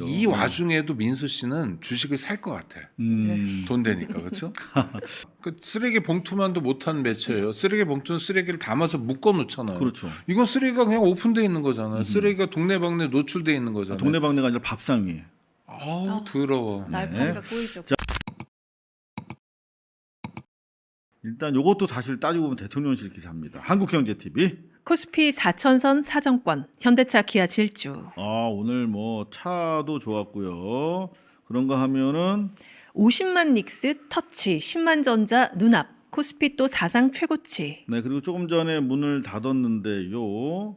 이 와중에도 민수 씨는 주식을 살 것 같아. 음. 돈 되니까 그렇죠? 그 쓰레기 봉투만도 못한 매체예요. 쓰레기 봉투는 쓰레기를 담아서 묶어 놓잖아요. 그렇죠. 이건 쓰레기가 그냥 오픈돼 있는 거잖아요. 쓰레기가 동네방네 노출돼 있는 거잖아요. 동네방네가 아니라 밥상 위에. 아우 아. 더러워. 날파리가 꼬이죠. 일단 요것도 사실 따지고 보면 대통령실 기사입니다. 한국경제TV. 코스피 4천선 사정권, 현대차 기아 질주. 아 오늘 뭐 차도 좋았고요. 그런가 하면은 50만 닉스 터치, 10만 전자 눈앞, 코스피 또 사상 최고치. 네 그리고 조금 전에 문을 닫았는데요.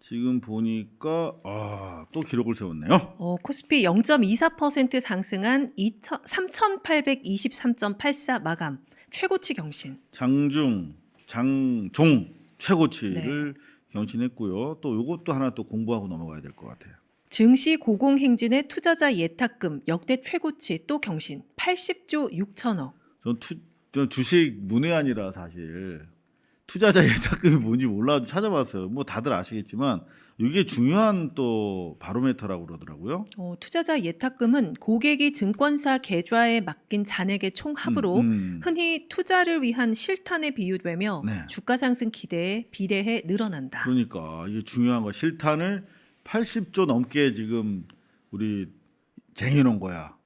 지금 보니까 아, 또 기록을 세웠네요. 어, 코스피 0.24% 상승한 3,823.84 마감. 최고치 경신. 장중, 장종 최고치를 경신했고요. 또 요것도 하나 또 공부하고 넘어가야 될 것 같아요. 증시 고공행진의 투자자 예탁금 역대 최고치 또 경신. 80조 6천억. 전, 투, 전 주식 문외한이라 사실 투자자 예탁금이 뭔지 몰라 찾아봤어요. 뭐 다들 아시겠지만 이게 중요한 또 바로메터라고 그러더라고요. 어, 투자자 예탁금은 고객이 증권사 계좌에 맡긴 잔액의 총 합으로 음, 음. 흔히 투자를 위한 실탄에 비유되며 네. 주가 상승 기대에 비례해 늘어난다. 그러니까 이게 중요한 거 실탄을 80조 넘게 지금 우리 쟁여놓은 거야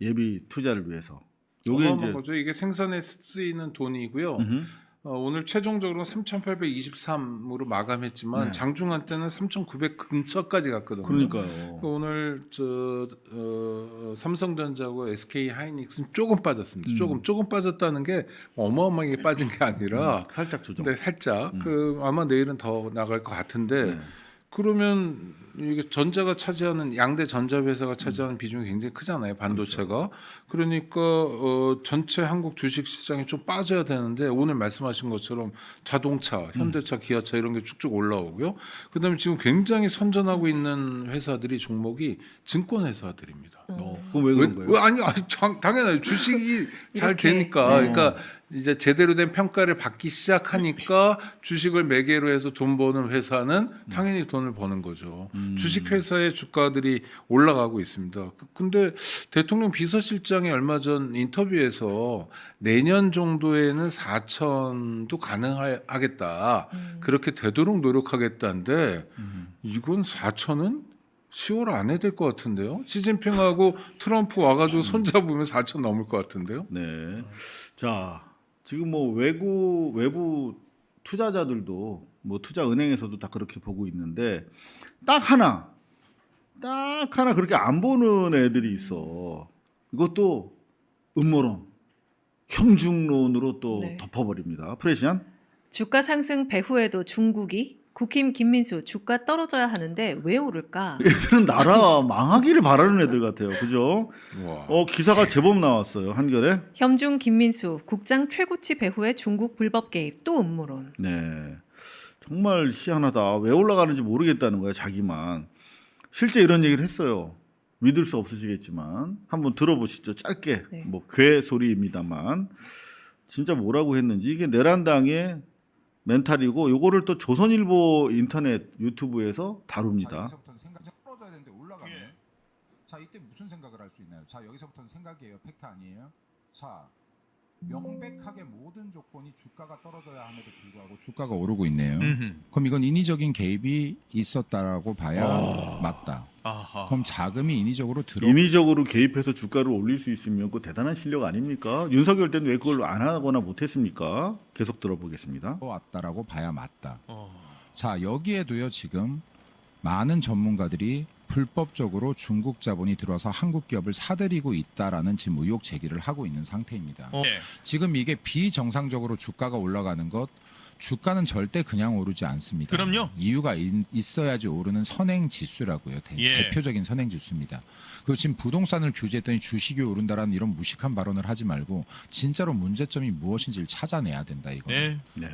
예비 투자를 위해서. 요게 어마어마한 이제 거죠. 이게 생산에 쓰이는 돈이고요. 음흠. 어, 오늘 최종적으로 3,823으로 마감했지만 네. 장중한 때는 3,900 근처까지 갔거든요. 그러니까요. 그 오늘 저 어, 삼성전자고 SK 하이닉스는 조금 빠졌습니다. 음. 조금 조금 빠졌다는 게 어마어마하게 빠진 게 아니라 음, 살짝 조정. 근데 살짝 음. 그 아마 내일은 더 나갈 것 같은데 네. 그러면 이게 전자가 차지하는 양대 전자 음. 회사가 차지하는 비중이 굉장히 크잖아요 반도체가 그러니까 어, 전체 한국 주식 시장이 좀 빠져야 되는데 오늘 말씀하신 것처럼 자동차, 음. 현대차, 기아차 이런 게 쭉쭉 올라오고요. 그다음에 지금 굉장히 선전하고 있는 회사들이 종목이 증권 회사들입니다. 어, 그럼 왜 그런 거예요? 왜- 아니, 아니 장- 당연하죠. 주식이 잘. 되니까, 네. 그러니까 이제 제대로 된 평가를 받기 시작하니까 주식을 매개로 해서 돈 버는 회사는 당연히 돈을 버는 거죠. 음. 주식 회사의 주가들이 올라가고 있습니다. 그- 근데 대통령 비서실장이 얼마 전 인터뷰에서 내년 정도에는 4천도 가능하겠다. 음. 그렇게 되도록 노력하겠다는데 음. 이건 4천은 10월 안에 될것 같은데요. 시진핑하고 트럼프 와가지고 손잡으면 4천 넘을 것 같은데요. 네. 자, 지금 뭐 외국 외부 투자자들도 뭐 투자 은행에서도 다 그렇게 보고 있는데 딱 하나 딱 하나 그렇게 안 보는 애들이 있어. 이것도 음모론, 형중론으로 또 네. 덮어버립니다. 프레시안? 주가 상승 배후에도 중국이 국힘 김민수 주가 떨어져야 하는데 왜 오를까? 얘들은 나라 망하기를 바라는 애들 같아요. 그죠? 와. 어 기사가 제법 나왔어요. 한결에. 현중 김민수 국장 최고치 배후에 중국 불법 개입 또 음모론. 네. 정말 희한하다. 왜 올라가는지 모르겠다는 거야, 자기만. 실제 이런 얘기를 했어요. 믿을 수 없으시겠지만 한번 들어보시죠. 짧게. 네. 뭐괴 소리입니다만 진짜 뭐라고 했는지 이게 내란당의 멘탈이고 요거를 또 조선일보 인터넷 유튜브에서 자, 다룹니다. 여기서부터는 생각 떨어져야 되는데 올라가네. 자 이때 무슨 생각을 할 수 있나요? 자 여기서부터는 생각이에요. 팩트 아니에요. 자 명백하게 모든 조건이 주가가 떨어져야 함에도 불구하고 주가가 오르고 있네요. 그럼 이건 인위적인 개입이 있었다라고 봐야 아. 맞다. 아하. 그럼 자금이 인위적으로 들어 인위적으로 개입해서 주가를 올릴 수 있으면 그 대단한 실력 아닙니까? 윤석열 때는 왜 그걸 안 하거나 못했습니까? 계속 들어보겠습니다. 왔다라고 봐야 맞다. 어. 자 여기에도요 지금 많은 전문가들이 불법적으로 중국 자본이 들어와서 한국 기업을 사들이고 있다라는 지금 의혹 제기를 하고 있는 상태입니다. 어. 지금 이게 비정상적으로 주가가 올라가는 것 주가는 절대 그냥 오르지 않습니다. 그럼요. 이유가 있- 있어야지 오르는 선행 지수라고요. 대, 예. 표적인 선행 지수입니다. 그 지금 부동산을 규제했더니 주식이 오른다라는 이런 무식한 발언을 하지 말고 진짜로 문제점이 무엇인지를 찾아내야 된다 이거. 네. 네.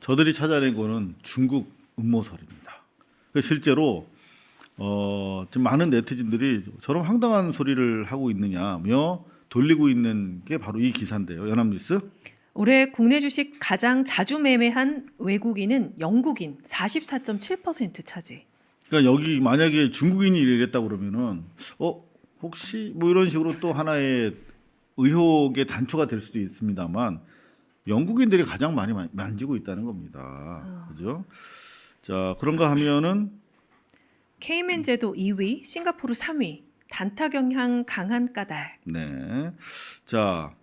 저들이 찾아낸 거는 중국 음모설입니다. 그 실제로 어, 지금 많은 네티즌들이 저런 황당한 소리를 하고 있느냐며 돌리고 있는 게 바로 이 기사인데요. 연합뉴스. 올해 국내 주식 가장 자주 매매한 외국인은 영국인 44.7% 차지. 그러니까 여기 만약에 중국인이 이랬다 그러면은 어 혹시 뭐 이런 식으로 또 하나의 의혹의 단초가 될 수도 있습니다만 영국인들이 가장 많이 만- 만지고 있다는 겁니다. 그죠? 자 그런가 하면은 케이맨 제도 2위, 싱가포르 3위. 단타 경향 강한 까닭. 네. 자,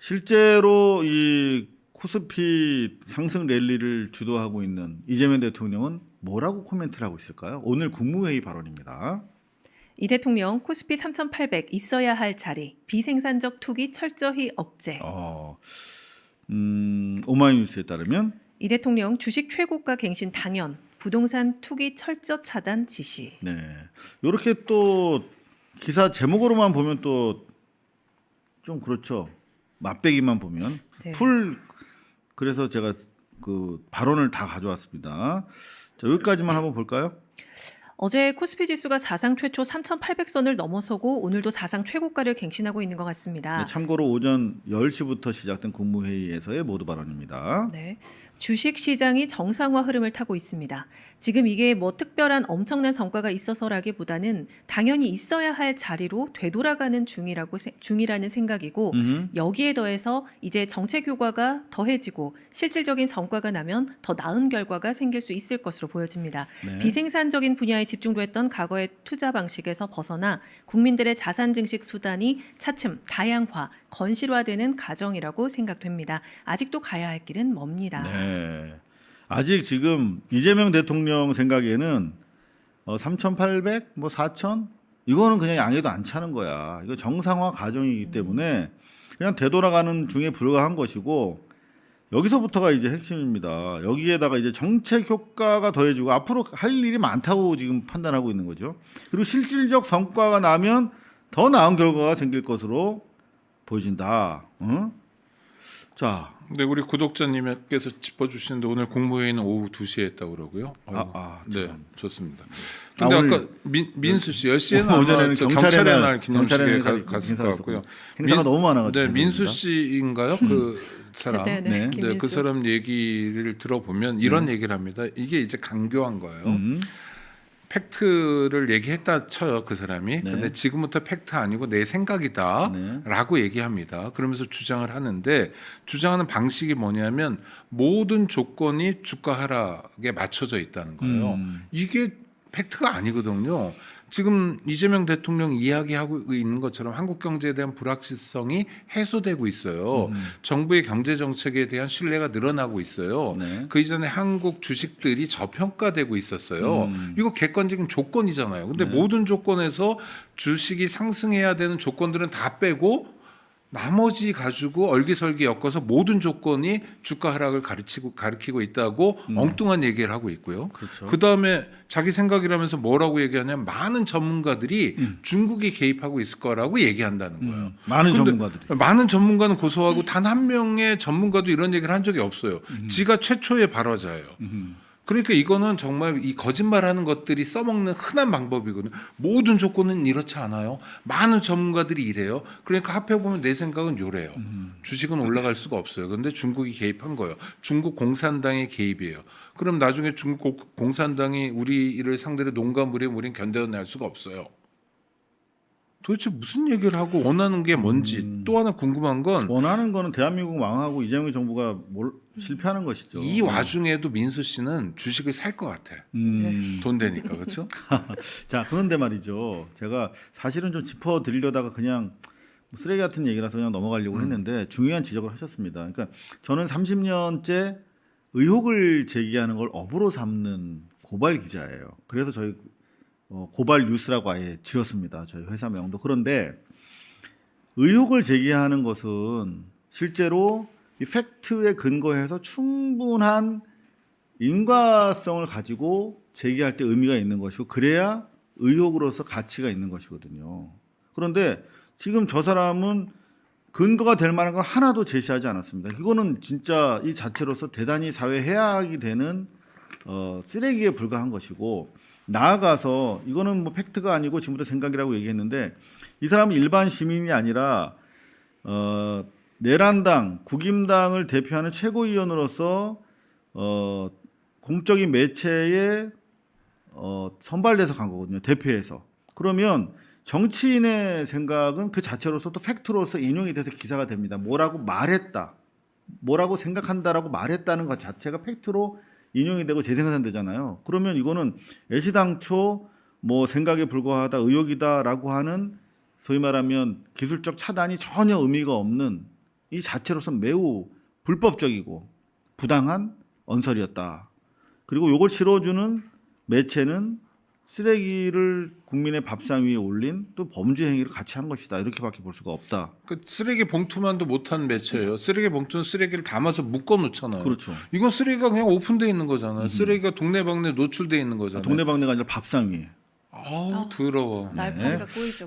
실제로 이 코스피 상승 랠리를 주도하고 있는 이재명 대통령은 뭐라고 코멘트를 하고 있을까요? 오늘 국무회의 발언입니다. 이 대통령 코스피 3,800 있어야 할 자리. 비생산적 투기 철저히 억제. 어, 음, 오마이뉴스에 따르면 이 대통령 주식 최고가 갱신 당연. 부동산 투기 철저 차단 지시. 네. 이렇게 또 기사 제목으로만 보면 또 좀 그렇죠. 맛배기만 보면 네. 풀 그래서 제가 그 발언을 다 가져왔습니다. 자, 여기까지만 한번 볼까요? 어제 코스피 지수가 사상 최초 3,800선을 넘어서고 오늘도 사상 최고가를 갱신하고 있는 것 같습니다. 네, 참고로 오전 10시부터 시작된 국무회의에서의 모두 발언입니다. 네. 주식 시장이 정상화 흐름을 타고 있습니다. 지금 이게 뭐 특별한 엄청난 성과가 있어서라기보다는 당연히 있어야 할 자리로 되돌아가는 중이라고 세- 중이라는 생각이고 음흠. 여기에 더해서 이제 정책 효과가 더해지고 실질적인 성과가 나면 더 나은 결과가 생길 수 있을 것으로 보여집니다. 네. 비생산적인 분야에 집중됐던 과거의 투자 방식에서 벗어나 국민들의 자산 증식 수단이 차츰 다양화, 건실화되는 과정이라고 생각됩니다. 아직도 가야 할 길은 멉니다. 네. 아직 지금 이재명 대통령 생각에는 어, 3,800, 뭐 4,000 이거는 그냥 양에도 안 차는 거야. 이거 정상화 과정이기 때문에 그냥 되돌아가는 중에 불과한 것이고 여기서부터가 이제 핵심입니다. 여기에다가 이제 정책 효과가 더해지고 앞으로 할 일이 많다고 지금 판단하고 있는 거죠. 그리고 실질적 성과가 나면 더 나은 결과가 생길 것으로 보여진다. 응? 자, 네, 우리 구독자님께서 짚어주시는데 오늘 국무회의는 오후 2시에 했다고 그러고요. 아, 아, 네. 좋습니다. 아, 근데 오늘- 아까 민, 민수 씨 10시에는 오전에는 아마 저 경찰의 경찰의 날, 날 기념식에 갔을 것 같고요. 행사가 민- 너무 많아가지고 네, 민수. 씨인가요? 그 사람. 네, 네, 네. 네. 그 사람 얘기를 들어보면 이런 얘기를 합니다. 이게 이제 강조한 거예요. 음. 팩트를 얘기했다 쳐요 그 사람이. 네. 근데 지금부터 팩트 아니고 내 생각이다라고 네. 얘기합니다. 그러면서 주장을 하는데 주장하는 방식이 뭐냐면 모든 조건이 주가 하락에 맞춰져 있다는 거예요. 음. 이게 팩트가 아니거든요. 지금 이재명 대통령 이야기하고 있는 것처럼 한국 경제에 대한 불확실성이 해소되고 있어요. 음. 정부의 경제 정책에 대한 신뢰가 늘어나고 있어요. 네. 그 이전에 한국 주식들이 저평가되고 있었어요. 음. 이거 객관적인 조건이잖아요. 근데 네. 모든 조건에서 주식이 상승해야 되는 조건들은 다 빼고 나머지 가지고 얼기설기 엮어서 모든 조건이 주가 하락을 가르치고 가르치고 있다고 음. 엉뚱한 얘기를 하고 있고요. 그렇죠. 그 다음에 자기 생각이라면서 뭐라고 얘기하냐면 많은 전문가들이 음. 중국이 개입하고 있을 거라고 얘기한다는 거예요. 음. 많은 전문가들이. 많은 전문가는 고소하고 단 한 명의 전문가도 이런 얘기를 한 적이 없어요. 지가 최초의 발화자예요. 음. 그러니까 이거는 정말 이 거짓말하는 것들이 써먹는 흔한 방법이거든요. 모든 조건은 이렇지 않아요. 많은 전문가들이 이래요. 그러니까 합해 보면 내 생각은 요래요. 음. 주식은 올라갈 수가 없어요. 근데 중국이 개입한 거예요. 중국 공산당의 개입이에요. 그럼 나중에 중국 공산당이 우리를 상대로 농가 부리면 우리는 견뎌낼 수가 없어요. 도대체 무슨 얘기를 하고 원하는 게 뭔지 음. 또 하나 궁금한 건 원하는 거는 대한민국 망하고 이재명 정부가 뭘 실패하는 것이죠. 이 와중에도 민수 씨는 주식을 살 것 같아. 음. 돈 되니까 그렇죠? 자 그런데 말이죠. 제가 사실은 좀 짚어 드리려다가 그냥 뭐 쓰레기 같은 얘기라서 그냥 넘어가려고 했는데 중요한 지적을 하셨습니다. 그러니까 저는 30년째 의혹을 제기하는 걸 업으로 삼는 고발 기자예요. 그래서 저희 어, 고발 뉴스라고 아예 지었습니다. 저희 회사 명도. 그런데 의혹을 제기하는 것은 실제로 이 팩트에 근거해서 충분한 인과성을 가지고 제기할 때 의미가 있는 것이고 그래야 의혹으로서 가치가 있는 것이거든요. 그런데 지금 저 사람은 근거가 될 만한 건 하나도 제시하지 않았습니다. 이거는 진짜 이 자체로서 대단히 사회 해악이 되는 어, 쓰레기에 불과한 것이고 나아가서 이거는 뭐 팩트가 아니고 지금부터 생각이라고 얘기했는데 이 사람은 일반 시민이 아니라 어, 내란당, 국임당을 대표하는 최고위원으로서 어, 공적인 매체에 어, 선발돼서 간 거거든요. 대표해서. 그러면 정치인의 생각은 그 자체로서 또 팩트로서 인용이 돼서 기사가 됩니다. 뭐라고 말했다. 뭐라고 생각한다라고 말했다는 것 자체가 팩트로 인용이 되고 재생산되잖아요. 그러면 이거는 애시당초 뭐 생각에 불과하다, 의혹이다라고 하는 소위 말하면 기술적 차단이 전혀 의미가 없는 이 자체로서 매우 불법적이고 부당한 언설이었다. 그리고 이걸 실어주는 매체는 쓰레기를 국민의 밥상 위에 올린 또 범죄 행위를 같이 한 것이다. 이렇게밖에 볼 수가 없다. 그 쓰레기 봉투만도 못한 매체예요. 쓰레기 봉투는 쓰레기를 담아서 묶어 놓잖아요. 그렇죠. 이건 쓰레기가 그냥 오픈돼 있는 거잖아요. 쓰레기가 동네방네 노출돼 있는 거잖아요. 동네방네가 아니라 밥상 위에. 아우 더러워. 날파리가 꼬이죠.